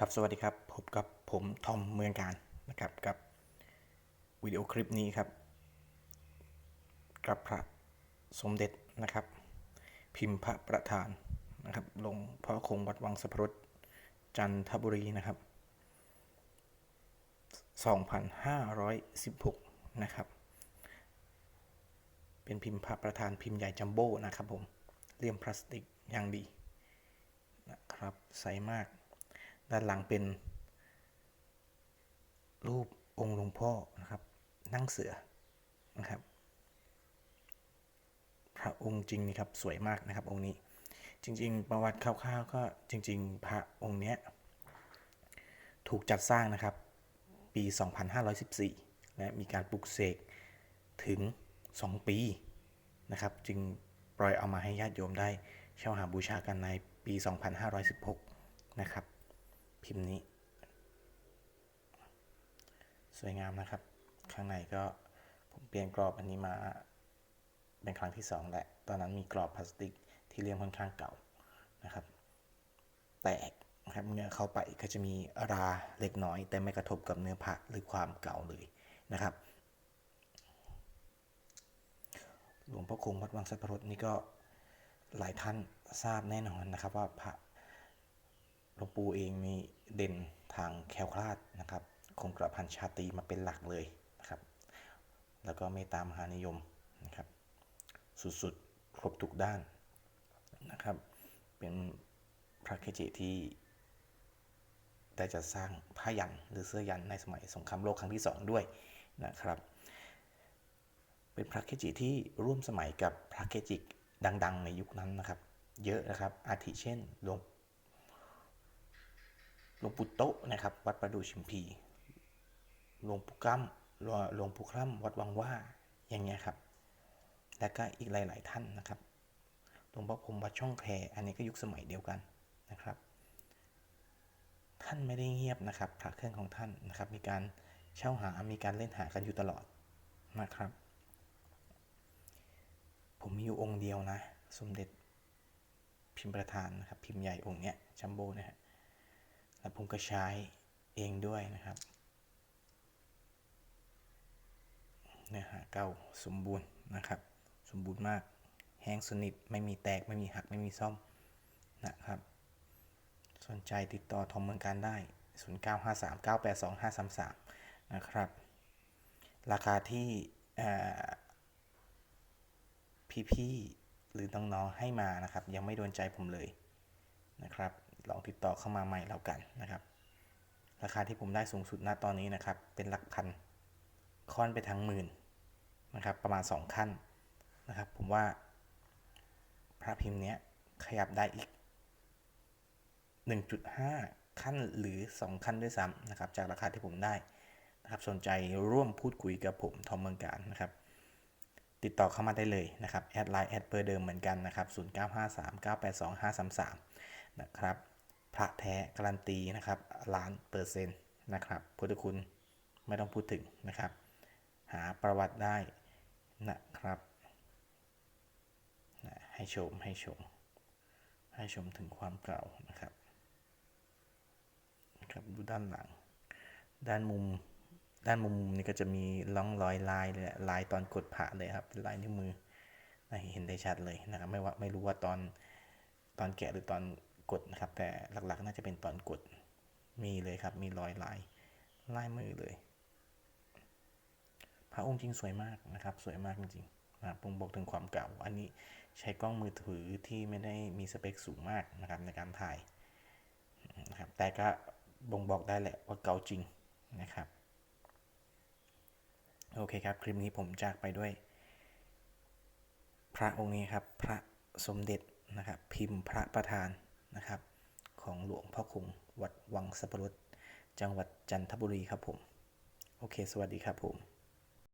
ครับสวัสดีครับพบกับผมทอมเมืองการนะครับกับวิดีโอคลิปนี้ครับกับพระสมเด็จนะครับ พิมพ์พระประธานนะครับลงพ่อคงวัดวังสพรสจันทบุรีนะครับ 2516 นะครับ เป็นพิมพ์พระประธานพิมพ์ใหญ่จัมโบ้นะครับผมเลี่ยมพลาสติกอย่างดีนะครับใสมาก ด้านหลังเป็น รูปองค์หลวงพ่อนะครับ นั่งเสือนะครับ พระองค์จริงนี่ครับสวยมากนะครับองค์นี้ จริง ๆ ประวัติคร่าวๆก็จริง ๆ พระองค์เนี้ยถูกจัดสร้างนะครับปี 2514 และมีการปลุกเสกถึง 2 ปีนะครับ จึงปล่อยเอามาให้ญาติโยมได้เช่าหาบูชากันในปี 2516 นะครับ พิมพ์นี้ สวยงามนะครับ ข้างในก็ผมเปลี่ยนกรอบอันนี้มาเป็นครั้งที่2แหละ ตอนนั้นมีกรอบพลาสติกที่เลี่ยมค่อนข้างเก่านะครับ แตกนะครับเนื้อเข้าไปก็จะมีราเล็กน้อย แต่ไม่กระทบกับเนื้อผ้าหรือความเก่าเลยนะครับ หลวงพ่อคงวัดวังสัพพรสนี่ก็หลายท่านทราบแน่นอนนะครับว่าพระ หลวงปู่เองมีเด่นทางแคลคลาดนะครับ คงกระพันชาตรีมาเป็นหลักเลยนะครับ แล้วก็เมตตามหานิยมนะครับ สุดๆ ครบทุกด้านนะครับ เป็นพระเกจิที่ได้จะสร้างผ้ายันหรือเสื้อยันในสมัยสงครามโลกครั้งที่ 2 ด้วยนะครับ เป็นพระเกจิที่ร่วมสมัยกับพระเกจิดัง ๆ ในยุคนั้นนะครับ เยอะนะครับ อาทิเช่นหลวง หลวงปู่โตะนะครับ วัดประดู่ชิมพีหลวงปู่กัมหลวงปู่คร่ำวัดวังว่าอย่างเงี้ยครับ แล้วก็อีกหลาย ๆ ท่านนะครับหลวงพ่อพรมวัดช่องแคอันนี้ก็ยุคสมัยเดียวกันนะครับ ท่านไม่ได้เงียบนะครับพระเครื่องของท่านนะครับ มีการเช่าหา มีการเล่นหากันอยู่ตลอดนะครับ ผมมีอยู่องค์เดียวนะ สมเด็จพิมพ์ประธานนะครับ พิมพ์ใหญ่องค์เนี้ยจัมโบนะฮะ แล้วผมก็ใช้เองด้วยนะครับเนื้อหาเก่าสมบูรณ์นะครับ สมบูรณ์มากแห้งสนิทไม่มีแตกไม่มีหักไม่มีซ่อมนะครับ สนใจติดต่อทอมเมืองการได้ 0953982533 นะครับ ราคาที่พี่ๆหรือน้องๆให้มานะครับ ยังไม่โดนใจผมเลยนะครับ ลองติดต่อเข้ามาใหม่แล้วกันนะครับ ราคาที่ผมได้สูงสุดณตอนนี้นะครับ เป็นหลักพันค่อนไปทั้งหมื่นนะครับ ประมาณ 2 ขั้นนะครับ ผมว่า พระพิมพ์เนี้ยขยับได้อีก 1.5 ขั้นหรือ 2 ขั้นด้วยซ้ำนะครับ จากราคาที่ผมได้นะครับ สนใจร่วมพูดคุยกับผมทอมเมืองการนะครับติดต่อเข้ามาได้เลยนะครับ แอดไลน์แอดเบอร์เดิมเหมือนกันนะครับ 0953982533 นะครับ พระแท้การันตีนะครับล้านเปอร์เซ็นต์นะครับพุทธคุณไม่ต้องพูดถึงนะครับ หาประวัติได้นะครับให้ชมให้ชม ให้ชมถึงความเก่านะครับครับดูด้านหลัง ด้านมุมด้านมุมนี่ก็จะมีร่องรอยลายเลยลายตอนกดผ่าเลยครับเป็นลายนิ้วมือเห็นได้ชัดเลยนะครับไม่ว่าไม่รู้ว่าตอนตอนแกะหรือตอน กดนะครับ แต่หลักๆน่าจะเป็นตอนกดมีเลยครับ มีรอยลายลายมือเลยพระองค์จริงสวยมากนะครับ สวยมากจริงๆนะผมบอกถึงความเก่า อันนี้ใช้กล้องมือถือที่ไม่ได้มีสเปคสูงมากนะครับในการถ่ายนะครับแต่ก็บ่งบอกได้แหละว่าเก่าจริงนะครับโอเคครับ คลิปนี้ผมจากไปด้วย พระองค์นี้ครับ พระสมเด็จนะครับ พิมพ์พระประธาน นะครับ ของหลวงพ่อคงวัดวังสัพพรดจังหวัดจันทบุรีครับผม โอเค สวัสดีครับผม